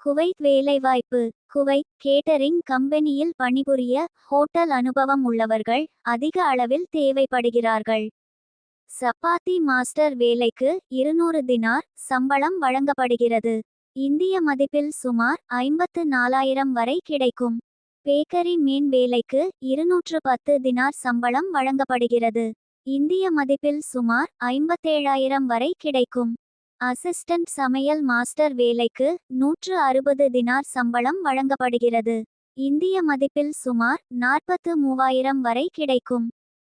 Kuwait வேலைவாய்ப்பு. Kuwait catering கம்பெனியில் பணிபுரிய ஹோட்டல் அனுபவம் உள்ளவர்கள் அதிக அளவில் தேவைப்படுகிறார்கள். சப்பாத்தி மாஸ்டர் வேலைக்கு இருநூறு தினார் சம்பளம் வழங்கப்படுகிறது. இந்திய மதிப்பில் சுமார் ஐம்பத்து நாலாயிரம் வரை கிடைக்கும். பேக்கரி மீன் வேலைக்கு இருநூற்று பத்து தினார் சம்பளம் வழங்கப்படுகிறது. இந்திய மதிப்பில் சுமார் ஐம்பத்தேழாயிரம் வரை கிடைக்கும். அசிஸ்டன்ட் சமையல் மாஸ்டர் வேலைக்கு நூற்று அறுபது தினார் சம்பளம் வழங்கப்படுகிறது. இந்திய மதிப்பில் சுமார் நாற்பத்து மூவாயிரம் வரை கிடைக்கும்.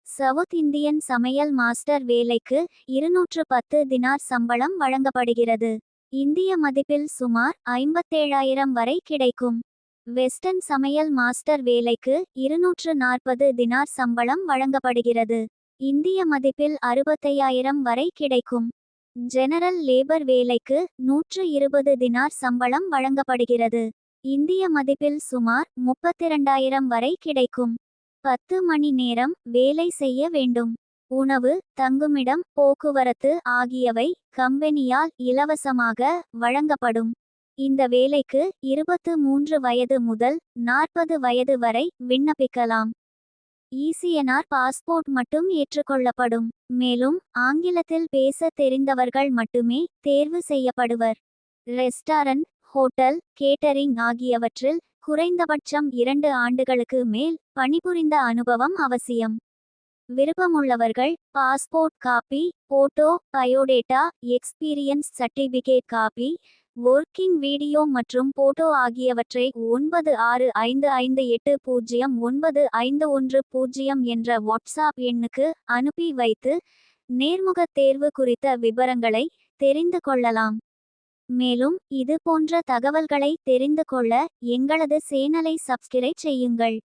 சவுத் இந்தியன் சமையல் மாஸ்டர் வேலைக்கு இருநூற்று பத்து தினார் சம்பளம் வழங்கப்படுகிறது. இந்திய மதிப்பில் சுமார் ஐம்பத்தேழாயிரம் வரை கிடைக்கும். வெஸ்டர்ன் சமையல் மாஸ்டர் வேலைக்கு இருநூற்று நாற்பது தினார் சம்பளம் வழங்கப்படுகிறது. இந்திய மதிப்பில் அறுபத்தையாயிரம் வரை கிடைக்கும். ஜெனரல் லேபர் வேலைக்கு நூற்று இருபது தினார் சம்பளம் வழங்கப்படுகிறது. இந்திய மதிப்பில் சுமார் முப்பத்திரண்டாயிரம் வரை கிடைக்கும். பத்து மணி நேரம் வேலை செய்ய வேண்டும். உணவு தங்குமிடம் போக்குவரத்து ஆகியவை கம்பெனியால் இலவசமாக வழங்கப்படும். இந்த வேலைக்கு இருபத்து மூன்று வயது முதல் நாற்பது வயது வரை விண்ணப்பிக்கலாம். இசிஎன்ஆர் பாஸ்போர்ட் மட்டும் ஏற்றுக்கொள்ளப்படும். மேலும் ஆங்கிலத்தில் பேச தெரிந்தவர்கள் மட்டுமே தேர்வு செய்யப்படுவர். ரெஸ்டாரண்ட் ஹோட்டல் கேட்டரிங் ஆகியவற்றில் குறைந்தபட்சம் இரண்டு ஆண்டுகளுக்கு மேல் பணிபுரிந்த அனுபவம் அவசியம். விருப்பமுள்ளவர்கள் passport copy photo biodata experience certificate copy working video மற்றும் போட்டோ ஆகியவற்றை ஒன்பது ஆறு ஐந்து ஐந்து எட்டு பூஜ்ஜியம் ஒன்பது ஐந்து ஒன்று பூஜ்ஜியம் என்ற வாட்ஸ்அப் எண்ணுக்கு அனுப்பி வைத்து நேர்முக தேர்வு குறித்த விவரங்களை தெரிந்து கொள்ளலாம். மேலும் இது போன்ற தகவல்களை தெரிந்து கொள்ள எங்களது சேனலை சப்ஸ்கிரைப் செய்யுங்கள்.